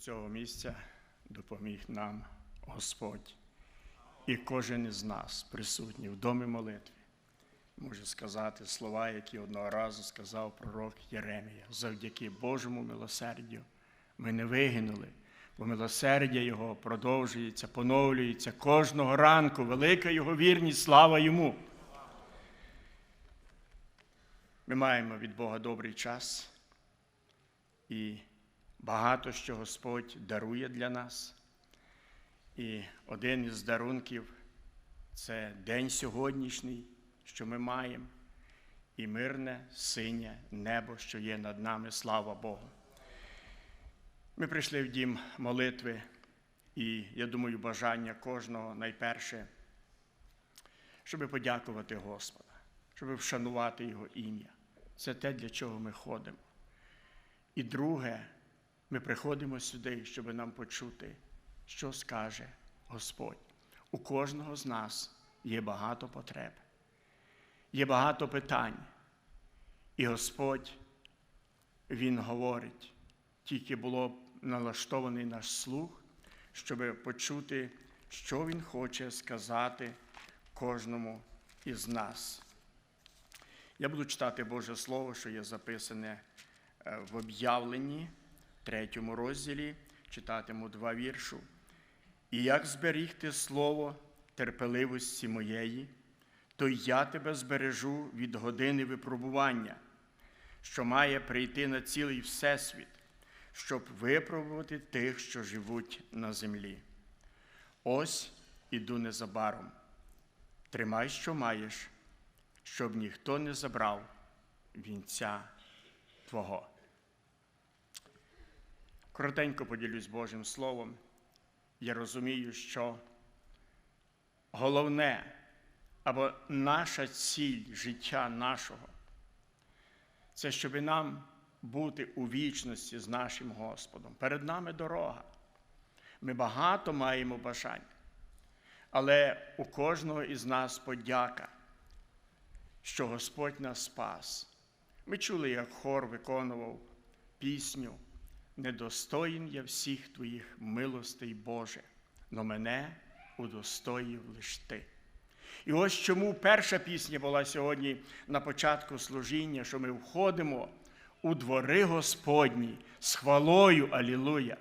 цього місця допоміг нам Господь. І кожен із нас, присутній в домі молитви, може сказати слова, які одного разу сказав пророк Єремія. Завдяки Божому милосердю ми не вигинули, бо милосердя Його продовжується, поновлюється кожного ранку. Велика Його вірність, слава йому. Ми маємо від Бога добрий час і багато що Господь дарує для нас. І один із дарунків це день сьогоднішній, що ми маємо, і мирне синє небо, що є над нами, слава Богу. Ми прийшли в дім молитви, і я думаю, бажання кожного найперше, щоб подякувати Господа, щоб вшанувати Його ім'я. Це те, для чого ми ходимо. І друге, ми приходимо сюди, щоб нам почути, що скаже Господь. У кожного з нас є багато потреб, є багато питань. І Господь, Він говорить, тільки було б налаштований наш слух, щоб почути, що Він хоче сказати кожному із нас. Я буду читати Боже Слово, що є записане е, в об'явленні, третьому розділі, читатиму два віршу. І як зберігти слово терпеливості моєї, то я тебе збережу від години випробування, що має прийти на цілий Всесвіт, щоб випробувати тих, що живуть на землі. Ось іду незабаром. Тримай, що маєш, щоб ніхто не забрав вінця Твого. Коротенько поділюсь Божим Словом. Я розумію, що головне або наша ціль життя нашого це щоб нам бути у вічності з нашим Господом. Перед нами дорога. Ми багато маємо бажань, але у кожного із нас подяка, що Господь нас спас. Ми чули, як хор виконував пісню. Недостоїн я всіх твоїх милостей, Боже, но мене удостоїв лиш ти. І ось чому перша пісня була сьогодні на початку служіння, що ми входимо у двори Господні з хвалою Алілуя.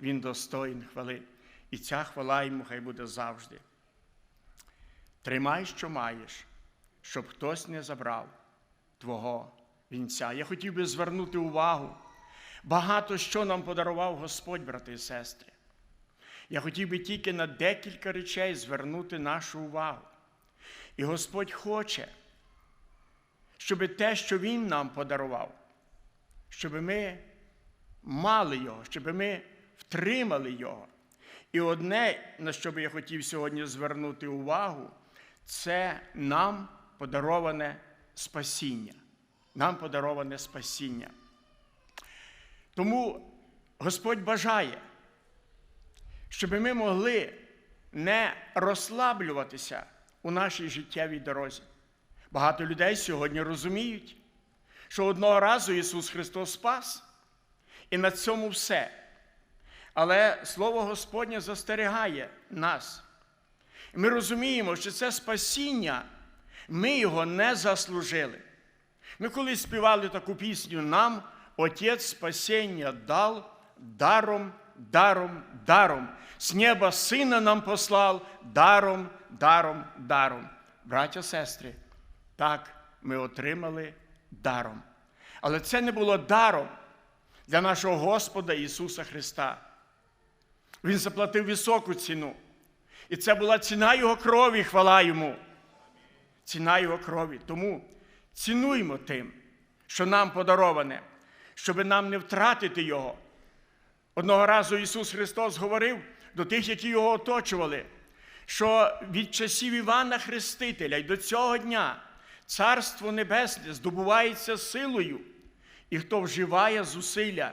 Він достоїн хвали. І ця хвала йому хай буде завжди. Тримай, що маєш, щоб хтось не забрав твого вінця. Я хотів би звернути увагу. Багато що нам подарував Господь, брати і сестри. Я хотів би тільки на декілька речей звернути нашу увагу. І Господь хоче, щоб те, що Він нам подарував, щоб ми мали його, щоб ми втримали його. І одне, на що би я хотів сьогодні звернути увагу, це нам подароване спасіння. Нам подароване спасіння. Тому Господь бажає, щоб ми могли не розслаблюватися у нашій життєвій дорозі. Багато людей сьогодні розуміють, що одного разу Ісус Христос спас, і на цьому все. Але Слово Господнє застерігає нас. Ми розуміємо, що це спасіння, ми його не заслужили. Ми колись співали таку пісню нам. Отец спасения дал даром, даром, даром. С неба Сина нам послал даром, даром, даром. Браття, сестри, так ми отримали даром. Але це не було даром для нашого Господа Ісуса Христа. Він заплатив високу ціну. І це була ціна Його крові, хвала Йому. Ціна Його крові. Тому цінуймо тим, що нам подароване щоб нам не втратити Його. Одного разу Ісус Христос говорив до тих, які його оточували, що від часів Івана Хрестителя й до цього дня Царство Небесне здобувається силою, і хто вживає зусилля,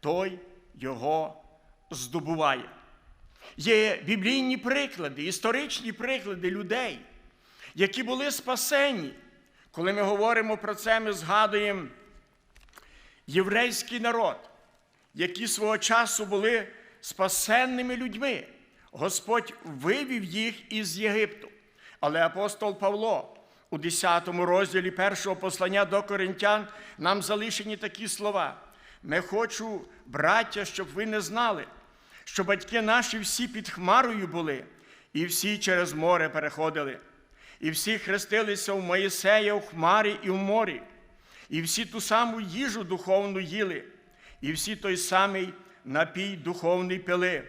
той його здобуває. Є біблійні приклади, історичні приклади людей, які були спасені. Коли ми говоримо про це, ми згадуємо єврейський народ, які свого часу були спасенними людьми. Господь вивів їх із Єгипту. Але апостол Павло у 10 розділі першого послання до коринтян нам залишені такі слова. Не хочу, браття, щоб ви не знали, що батьки наші всі під хмарою були, і всі через море переходили, і всі хрестилися в Моїсея в хмарі і в морі, і всі ту саму їжу духовну їли, і всі той самий напій духовний пили,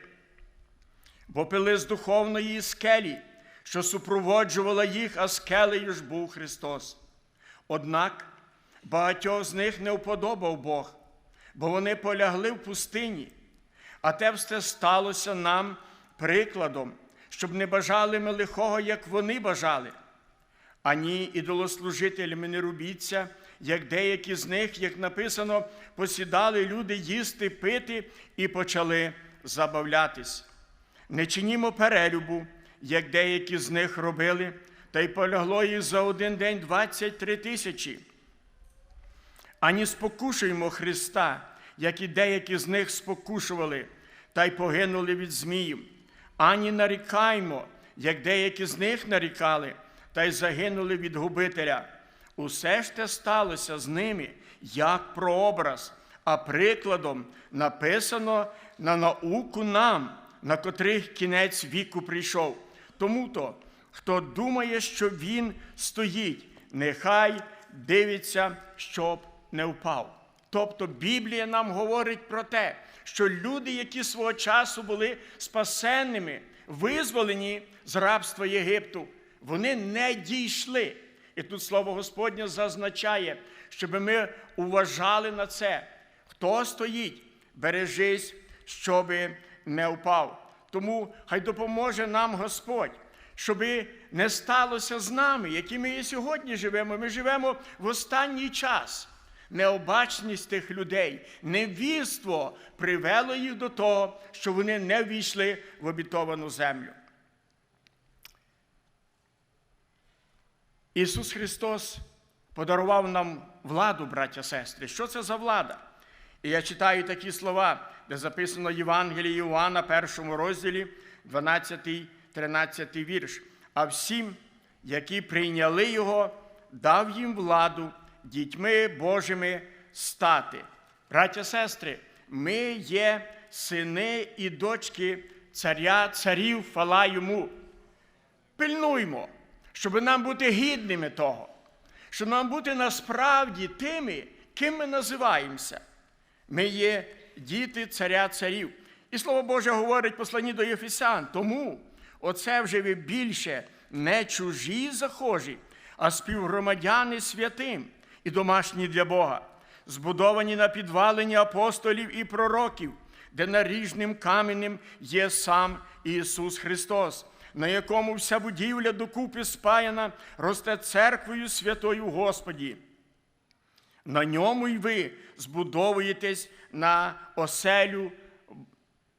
бо пили з духовної скелі, що супроводжувала їх, а скелею ж був Христос. Однак багатьох з них не вподобав Бог, бо вони полягли в пустині, а те все сталося нам прикладом, щоб не бажали ми лихого, як вони бажали. Ані ідолослужителями не робіться, як деякі з них, як написано, посідали люди їсти, пити і почали забавлятись. Не чинімо перелюбу, як деякі з них робили, та й полягло їх за один день 23 тисячі. Ані спокушуємо Христа, як і деякі з них спокушували, та й погинули від зміїв. Ані нарікаймо, як деякі з них нарікали, та й загинули від губителя. Усе ж те сталося з ними, як прообраз, а прикладом написано на науку нам, на котрих кінець віку прийшов. Тому то, хто думає, що він стоїть, нехай дивиться, щоб не впав. Тобто Біблія нам говорить про те, що люди, які свого часу були спасенними, визволені з рабства Єгипту, вони не дійшли. І тут слово Господнє зазначає, щоб ми уважали на це. Хто стоїть, бережись, щоб не впав. Тому хай допоможе нам Господь, щоб не сталося з нами, які ми і сьогодні живемо. Ми живемо в останній час. Необачність тих людей, невіство привело їх до того, що вони не війшли в обітовану землю. Ісус Христос подарував нам владу, браття сестри. Що це за влада? І я читаю такі слова, де записано Євангеліє Іоанна, першому розділі, 12-13 вірш. А всім, які прийняли Його, дав їм владу дітьми Божими стати. Браття сестри, ми є сини і дочки царя, царів, фала йому. Пильнуймо, щоб нам бути гідними того, щоб нам бути насправді тими, ким ми називаємося. Ми є діти царя царів. І слово Боже говорить посланні до Єфесян. Тому оце вже ви більше не чужі захожі, а співгромадяни святим і домашні для Бога, збудовані на підвалині апостолів і пророків, де наріжним каменем є сам Ісус Христос, на якому вся будівля докупи спаяна, росте церквою святою Господі. На ньому й ви збудовуєтесь на оселю,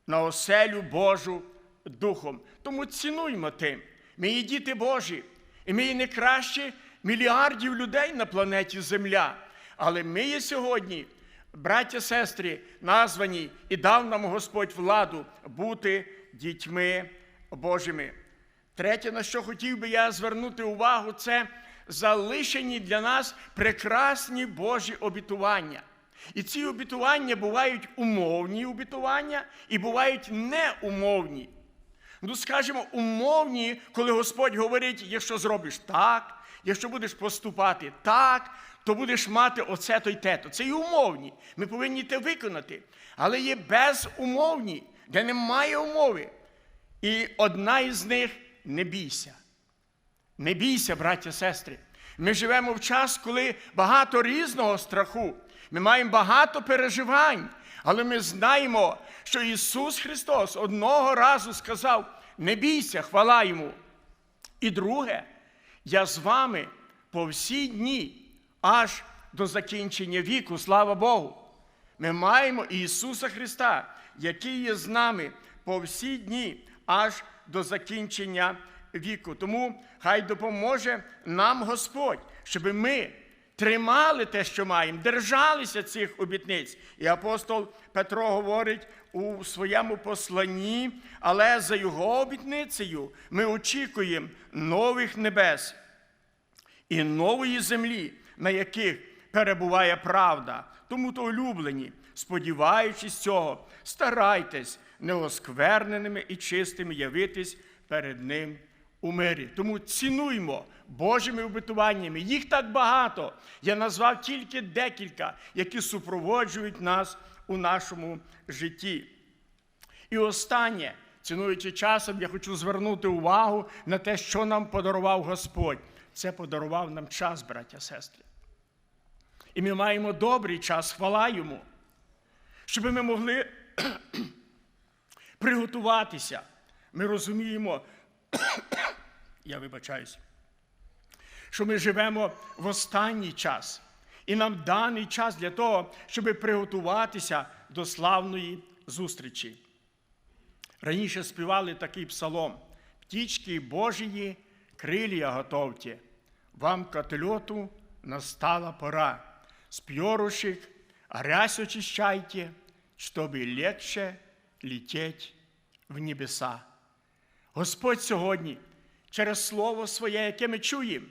на оселю Божу Духом. Тому цінуймо тим. Є діти Божі, і ми є не краще мільярдів людей на планеті Земля. Але ми є сьогодні, браття, сестри, названі і дав нам Господь владу бути дітьми Божими. Третє, на що хотів би я звернути увагу, це залишені для нас прекрасні Божі обітування. І ці обітування бувають умовні обітування і бувають неумовні. Ну, скажімо, умовні, коли Господь говорить, якщо зробиш так, якщо будеш поступати так, то будеш мати оце то й те-то. Це і умовні. Ми повинні те виконати. Але є безумовні, де немає умови. І одна із них не бійся. Не бійся, браття, сестри. Ми живемо в час, коли багато різного страху. Ми маємо багато переживань, але ми знаємо, що Ісус Христос одного разу сказав: не бійся, хвала Йому. І друге, я з вами по всі дні, аж до закінчення віку, слава Богу. Ми маємо Ісуса Христа, який є з нами по всі дні, аж до закінчення віку. Тому хай допоможе нам Господь, щоб ми тримали те, що маємо, держалися цих обітниць. І апостол Петро говорить у своєму посланні, але за його обітницею ми очікуємо нових небес і нової землі, на яких перебуває правда. Тому то улюблені, сподіваючись цього, старайтесь неоскверненими і чистими явитись перед Ним у мирі. Тому цінуймо Божими обетуваннями. Їх так багато. Я назвав тільки декілька, які супроводжують нас у нашому житті. І останнє, цінуючи часом, я хочу звернути увагу на те, що нам подарував Господь. Це подарував нам час, браття сестри. І ми маємо добрий час, хвала йому, щоб ми могли приготуватися. Ми розуміємо, я вибачаюся, що ми живемо в останній час. І нам даний час для того, щоб приготуватися до славної зустрічі. Раніше співали такий псалом: Птічки Божії, крилія готовте, вам котлету настала пора. С перышек грязь очищайте, чтобы легче лететь в небеса. Господь сьогодні через Слово Своє, яке ми чуємо,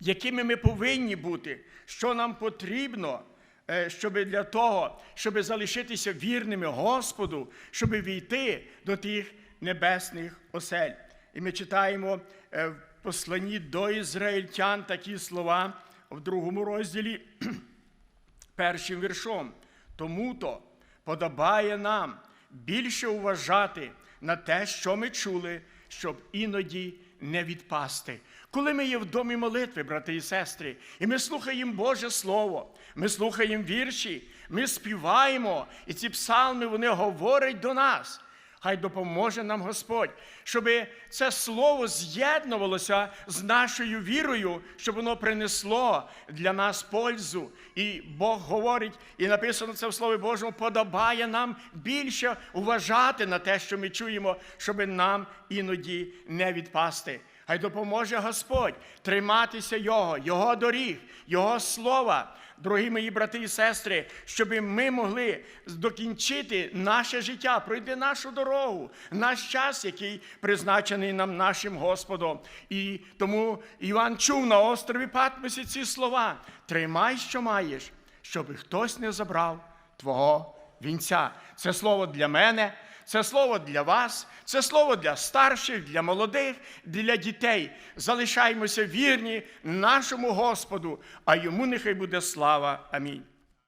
якими ми повинні бути, що нам потрібно, е, щоб для того, щоб залишитися вірними Господу, щоб війти до тих небесних осель. І ми читаємо е, в посланні до ізраїльтян такі слова в другому розділі першим віршом. Тому-то подобає нам більше уважати на те, що ми чули, щоб іноді не відпасти. Коли ми є в домі молитви, брати і сестри, і ми слухаємо Боже Слово, ми слухаємо вірші, ми співаємо, і ці псалми вони говорять до нас. Хай допоможе нам Господь, щоб це слово з'єднувалося з нашою вірою, щоб воно принесло для нас пользу. І Бог говорить, і написано це в Слові Божому, подобає нам більше уважати на те, що ми чуємо, щоб нам іноді не відпасти. Хай допоможе Господь триматися Його, Його доріг, Його слова, дорогі мої брати і сестри, щоб ми могли докінчити наше життя, пройти нашу дорогу, наш час, який призначений нам нашим Господом. І тому Іван чув на острові Патмосі ці слова: тримай, що маєш, щоб хтось не забрав твого вінця. Це слово для мене. Це слово для вас, це слово для старших, для молодих, для дітей. Залишаймося вірні нашому Господу, а йому нехай буде слава. Амінь.